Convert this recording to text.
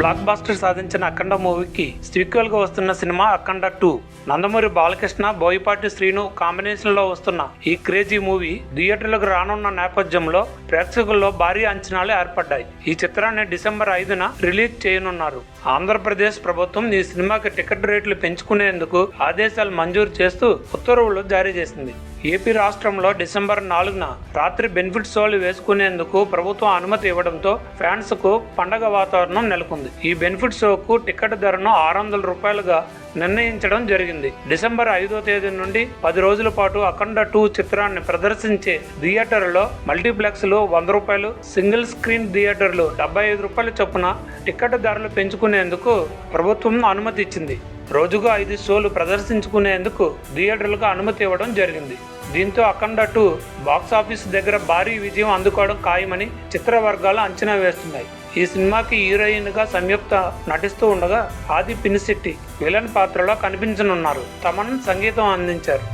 Black buster సాధించిన అఖండ మూవీకి సీక్వెల్గా వస్తున్న సినిమా అఖండ టూ. నందమూరి బాలకృష్ణ బోయపాటి శ్రీను కాంబినేషన్లో వస్తున్న ఈ క్రేజీ మూవీ థియేటర్లకు రానున్న నేపథ్యంలో ప్రేక్షకుల్లో భారీ అంచనాలు ఏర్పడ్డాయి. ఈ చిత్రాన్ని డిసెంబర్ ఐదున రిలీజ్ చేయనున్నారు. ఆంధ్రప్రదేశ్ ప్రభుత్వం ఈ సినిమాకి టికెట్ రేట్లు పెంచుకునేందుకు ఆదేశాలు మంజూరు చేస్తూ ఉత్తర్వులు జారీ చేసింది. ఏపీ రాష్ట్రంలో డిసెంబర్ నాలుగున రాత్రి బెనిఫిట్ షోలు వేసుకునేందుకు ప్రభుత్వం అనుమతి ఇవ్వడంతో ఫ్యాన్స్కు పండగ వాతావరణం నెలకొంది. ఈ బెనిఫిట్ షోకు టికెట్ ధరను ఆరు వందల రూపాయలుగా నిర్ణయించడం జరిగింది. డిసెంబర్ ఐదో తేదీ నుండి పది రోజుల పాటు అఖండ టూ చిత్రాన్ని ప్రదర్శించే థియేటర్లో మల్టీప్లెక్స్లు వంద రూపాయలు సింగిల్ స్క్రీన్ థియేటర్లు డెబ్బై ఐదు రూపాయల చొప్పున టికెట్ ధరలు పెంచుకునేందుకు ప్రభుత్వం అనుమతి ఇచ్చింది. రోజుకు ఐదు షోలు ప్రదర్శించుకునేందుకు థియేటర్లకు అనుమతి ఇవ్వడం జరిగింది. దీంతో అఖండ టూ బాక్స్ ఆఫీస్ దగ్గర భారీ విజయం అందుకోవడం ఖాయమని చిత్ర వర్గాలు అంచనా వేస్తున్నాయి. ఈ సినిమాకి హీరోయిన్గా సంయుక్త నటిస్తూ ఉండగా ఆది పినిశెట్టి విలన్ పాత్రలో కనిపించనున్నారు. తమన్ సంగీతం అందించారు.